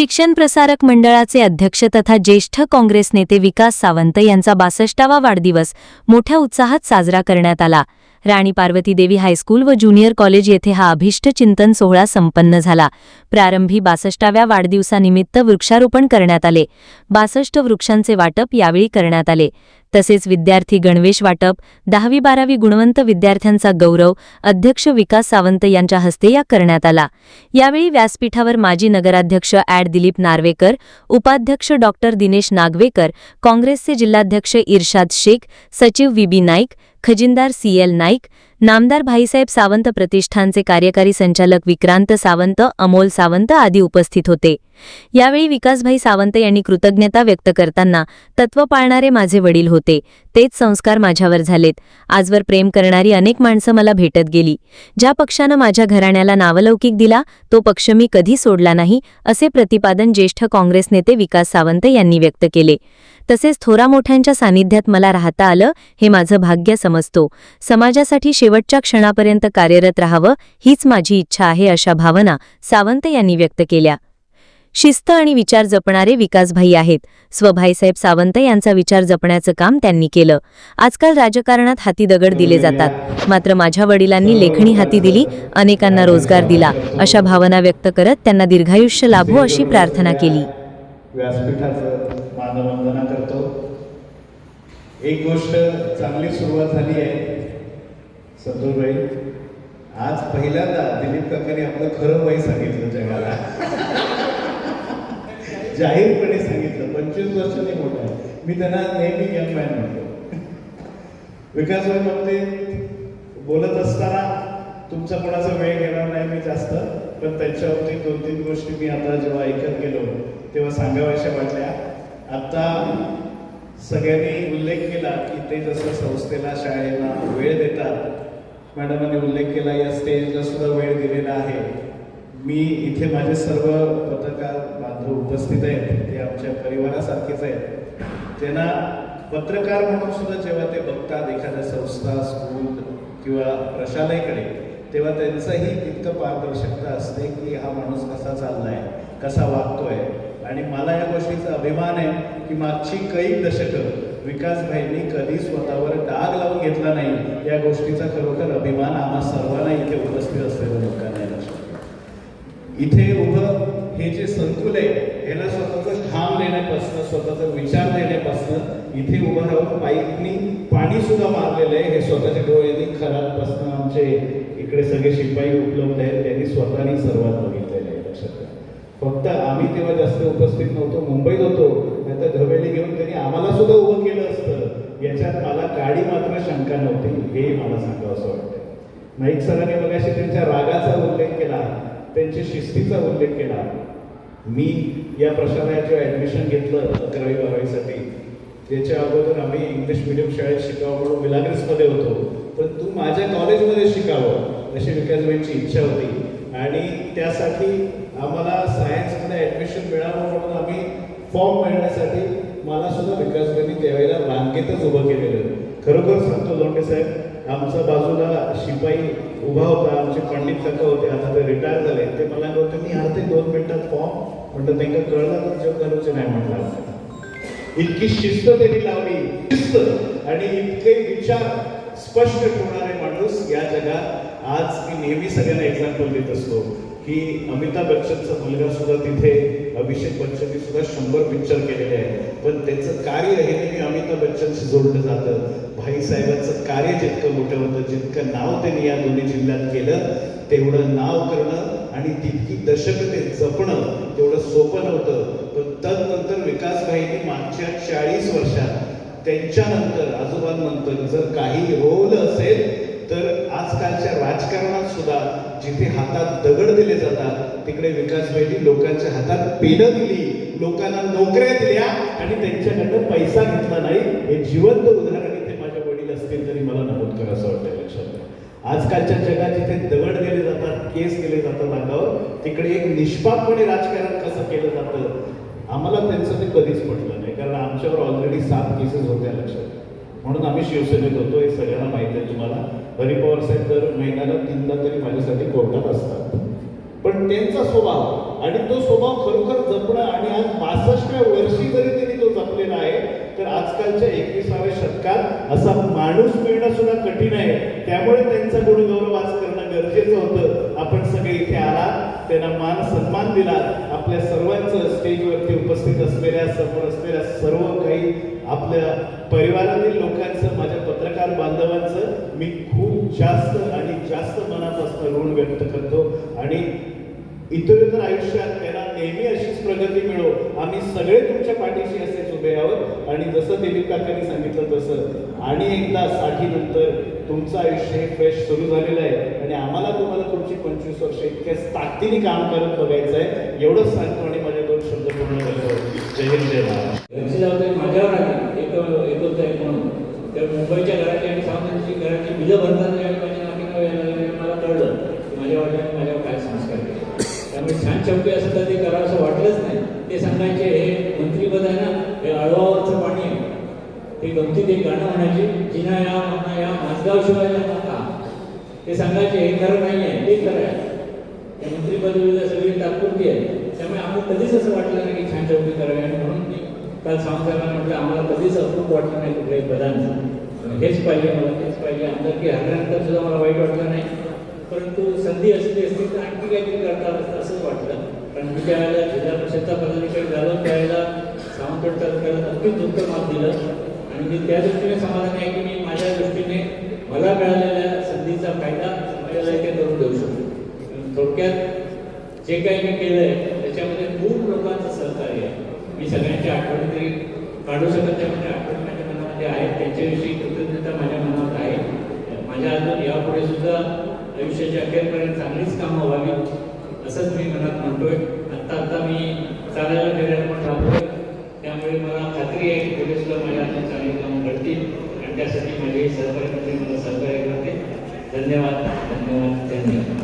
शिक्षण प्रसारक मंडळाचे अध्यक्ष तथा ज्येष्ठ काँग्रेस नेते विकास सावंत यांचा बासष्टावा वाढदिवस मोठ्या उत्साहात साजरा करण्यात आला. राणी पार्वती देवी हायस्कूल व ज्युनियर कॉलेज येथे हा अभिष्ट चिंतन सोहळा संपन्न झाला. प्रारंभी बासष्टाव्या वाढदिवसानिमित्त वृक्षारोपण करण्यात आले. बासष्ट वृक्षांचे वाटप यावेळी करण्यात आले. तसेच विद्यार्थी गणवेश वाटप दहावी बारावी गुणवंत विद्यार्थ्यांचा गौरव अध्यक्ष विकास सावंत यांच्या हस्ते या करण्यात आला. यावेळी व्यासपीठावर माजी नगराध्यक्ष ॲड दिलीप नार्वेकर उपाध्यक्ष डॉ दिनेश नागवेकर काँग्रेसचे जिल्हाध्यक्ष इर्शाद शेख सचिव व्हीबी नाईक ખજિંદાર સીએલ નાઇક नामदार भाईसाहेब सावंत प्रतिष्ठानचे कार्यकारी संचालक विक्रांत सावंत अमोल सावंत आदी उपस्थित होते. यावेळी विकासभाई सावंत यांनी कृतज्ञता व्यक्त करताना तत्व पाळणारे माझे वडील होते. तेच संस्कार माझ्यावर झालेत. आजवर प्रेम करणारी अनेक माणसं मला भेटत गेली. ज्या पक्षानं माझ्या घराण्याला नावलौकिक दिला तो पक्ष मी कधी सोडला नाही असे प्रतिपादन ज्येष्ठ काँग्रेस नेते विकास सावंत यांनी व्यक्त केले. तसेच थोरा मोठ्यांच्या सानिध्यात मला राहता आलं हे माझं भाग्य समजतो. समाजासाठी शेवटच्या क्षणापर्यंत कार्यरत राहावं हीच माझी इच्छा आहे अशा भावना सावंत यांनी व्यक्त केल्या. शिस्त आणि विचार जपणारे विकासभाई आहेत. स्वभाईसाहेब सावंत यांचा विचार जपण्याचं काम त्यांनी केलं. आजकाल राजकारणात हाती दगड दिले जातात. मात्र माझ्या वडिलांनी लेखणी हाती दिली अनेकांना रोजगार दिला अशा भावना व्यक्त करत त्यांना दीर्घायुष्य लाभो अशी प्रार्थना केली. व्यासपीठाचं करतो. एक गोष्ट चांगली सुरुवात झाली आहे. संतोषभाई आज पहिल्यांदा दिलीप काकाने आपलं खरं वय सांगितलं जगाला. जाहीरपणे सांगितलं. पंचवीस वर्षांनी मोठा आहे. मी त्यांना नेहमी यंग मॅन म्हणतो. विकासभाई बाबतीत बोलत असताना तुमचा कोणाचा वेळ घेणार नाही मी जास्त पण त्यांच्या बाबतीत दोन तीन गोष्टी मी आता जेव्हा ऐकत गेलो तेव्हा सांगाव्याशा वाटल्या. आता सगळ्यांनी उल्लेख केला की ते जसं संस्थेला शाळेला वेळ देतात मॅडमांनी उल्लेख केला या स्टेजला सुद्धा वेळ दिलेला आहे. मी इथे माझे सर्व पत्रकार बांधव उपस्थित आहेत ते आमच्या परिवारासारखेच आहेत. त्यांना पत्रकार म्हणून सुद्धा जेव्हा ते बघतात एखाद्या संस्था स्कूल किंवा प्रशालयाकडे तेव्हा त्यांचंही तितकं पारदर्शकता असते की हा माणूस कसा चाललाय कसा वागतोय. आणि मला या गोष्टीचा अभिमान आहे की मागची कैक दशकं विकासभाईंनी कधी स्वतःवर डाग लावून घेतला नाही या गोष्टीचा खरोखर अभिमान आम्हा सर्वांना इथे उपस्थित असलेल्या लोकांना इथे उभं हे जे संकुल आहे याला स्वतःचं घाम देण्यापासून स्वतःचा विचार देण्यापासून इथे उभं राहून पाईपनी पाणी सुद्धा मारलेलं आहे हे स्वतःच्या डोळ्यांनी खराबपासून आमचे इकडे सगळे शिपाई उपलब्ध आहेत त्यांनी स्वतःनी सर्वात बघितलेलं आहे. लक्षात फक्त आम्ही तेव्हा जास्त उपस्थित नव्हतो मुंबईत होतो. नाही तर घवेली घेऊन त्यांनी आम्हाला सुद्धा उभं केलं असतं. याच्यात मला काळी मात्र शंका नव्हती. हे मला सांगावं असं वाटतं. नाईक सरांनी मगाशी त्यांच्या रागाचा उल्लेख केला. त्यांच्या शिस्तीचा उल्लेख केला. मी या प्रशालयात जेव्हा ॲडमिशन घेतलं अकरावी बारावीसाठी. त्याच्या अगोदर आम्ही इंग्लिश मिडियम शाळेत शिकावं म्हणून मिलाग्रेसमध्ये होतो. पण तू माझ्या कॉलेजमध्ये शिकावं अशी विकासबाईंची इच्छा होती. आणि त्यासाठी आम्हाला सायन्समध्ये ॲडमिशन मिळावं म्हणून आम्ही फॉर्म मिळण्यासाठी मला सुद्धा विकासबाईंनी त्यावेळेला रांगेतच उभं केलेलं खरोखर सांगतो लोंडे साहेब आमचा बाजूला शिपाई उभा होता आमचे पंडित काका होते आता ते रिटायर झाले. ते मला होते मी अर्धे दोन मिनिटात फॉर्म म्हटलं त्यांना कळलं तर जग घालूचे नाही म्हटलं इतकी शिस्त त्यांनी लावली. शिस्त आणि इतके विचार स्पष्ट ठेवणारे माणूस या जगात आज मी नेहमी सगळ्यांना एक्झाम्पल देत असतो. की अमिताभ बच्चनचा मुलगा सुद्धा तिथे अभिषेक बच्चननी सुद्धा शंभर पिक्चर केलेले आहे पण त्याचं कार्य हे नेहमी अमिताभ बच्चनशी जोडलं जातं? भाईसाहेबांचं कार्य जितकं मोठं होतं जितकं नाव त्यांनी या दोन्ही जिल्ह्यात केलं तेवढं नाव करणं आणि तितकी दशकं ते जपणं तेवढं सोपं नव्हतं. पण तदनंतर विकासभाईंनी मागच्या चाळीस वर्षात त्यांच्यानंतर आजोबांनंतर जर काही रोल असेल तर आजकालच्या राजकारणात सुद्धा जिथे हातात दगड दिले जातात तिकडे विकास विकासभाईंनी लोकांच्या हातात पेनं दिली लोकांना नोकऱ्या दिल्या आणि त्यांच्याकडनं पैसा घेतला नाही. हे जिवंत उदाहरण इथे माझ्या वडील असतील तरी मला नमूद करा असं वाटतं लक्षात आजकालच्या जगात जिथे दगड दिले जातात केस केले जातात अंगावर तिकडे एक निष्पापपणे राजकारण कसं केलं जातं आम्हाला त्यांचं ते कधीच पटलं नाही. कारण आमच्यावर ऑलरेडी सात केसेस होत्या लक्षात म्हणून आम्ही शिवसेनेत होतो हे सगळ्यांना माहिती आहे तुम्हाला. हरी पवार साहेब दर महिन्याला तीनदा तरी माझ्यासाठी कोर्टात असतात. पण त्यांचा स्वभाव आणि तो स्वभाव खरोखर जपणं आणि आज बासष्टव्या वर्षी जरी त्यांनी तो जपलेला आहे तर आजकालच्या एकविसाव्या शतकात असा माणूस मिळणं सुद्धा कठीण आहे. त्यामुळे त्यांचा गुणगौरव आज करणं गरजेचं होतं. आपण सगळे इथे आलात त्यांना मान सन्मान दिला आपल्या सर्वांचं स्टेजवरती उपस्थित असलेल्या समोर असलेल्या सर्व काही आपल्या परिवारातील लोकांचं माझ्या पत्रकार बांधवांचं मी खूप जास्त आणि जास्त मनापासून ऋण व्यक्त करतो. आणि इतरोत्तर आयुष्यात त्यांना नेहमी अशीच प्रगती मिळो. आम्ही सगळे तुमच्या पाठीशी असेच उभे आहोत. आणि जसं दिलीप काकांनी सांगितलं तसं. आणि एकदा साठी नंतर तुमचं आयुष्य हे फ्रेश सुरू झालेलं आहे. आणि आम्हाला तुम्हाला तुमची पंचवीस वर्ष इतक्या ताकदीने काम करत बघायचं आहे. एवढंच सांगतो आणि माझ्या दोन शब्द पूर्ण करतो. जय हिंद जय महाराज घरची जबाबदारी माझ्यावर आली. एक एकच आहे म्हणून. तर मुंबईच्या घराची आणि सावंतांची घराची बिलं भरताना माझ्या नाकीनं यायला मला कळलं की माझ्या वडिलांनी माझ्यावर काय संस्कार केले त्यामुळे छान चौकी असं ते करावं असं वाटलंच नाही. ते सांगायचे हे मंत्रीपद आहे ना हे अळवावरचं पाणी आहे. ते गमतीत एक गाणं म्हणायचे जिना या म्हणा या माझगाव शिवाय नका ते सांगायचे हे खरं नाही आहे ते खरं आहे. त्या मंत्रिपदवीला सगळी तात्पुरती आहे. त्यामुळे आम्हाला कधीच असं वाटलं नाही की छान चौकी करावी आणि म्हणून मी काल सावंतांना म्हटलं आम्हाला कधीच अप्रूप वाटलं नाही कुठल्याही पदांचं. हेच पाहिजे मला तेच पाहिजे. आमदारकी हरल्यानंतर सुद्धा मला वाईट वाटलं नाही. परंतु संधी असली असती तर आणखी काहीतरी करता आलं असतं असंच वाटलं. कारण मी त्यावेळेला जिल्हा परिषदचा पदाधिकारी झालो त्यावेळेला सावंतवाड तालुक्याला नक्कीच उत्तम मात दिलं. आणि मी त्या दृष्टीने समाधान आहे की मी माझ्या दृष्टीने मला मिळालेल्या संधीचा फायदा समाजाला इथे करून देऊ शकतो. थोडक्यात जे काही मी केलं आहे त्याच्यामध्ये खूप लोकांचं सहकार्य आहे. मी सगळ्यांच्या आठवणी तरी काढू शकत नाही म्हणजे आठवणी माझ्या मनामध्ये आहेत. त्यांच्याविषयी कृतज्ञता माझ्या मनात आहे. माझ्या अजून यापुढे सुद्धा आयुष्याच्या अखेरपर्यंत चांगलीच कामं व्हावी असंच मी मनात म्हणतोय. आत्ता आत्ता मी चालायला फिरायला पण राहतोय त्यामुळे मला खात्री आहे की पुढे सुद्धा कार्यक्रम घडतील आणि त्यासाठी माझे सहकार्य मंडळी मला सहकार्य करते. धन्यवाद. धन्यवाद. धन्यवाद.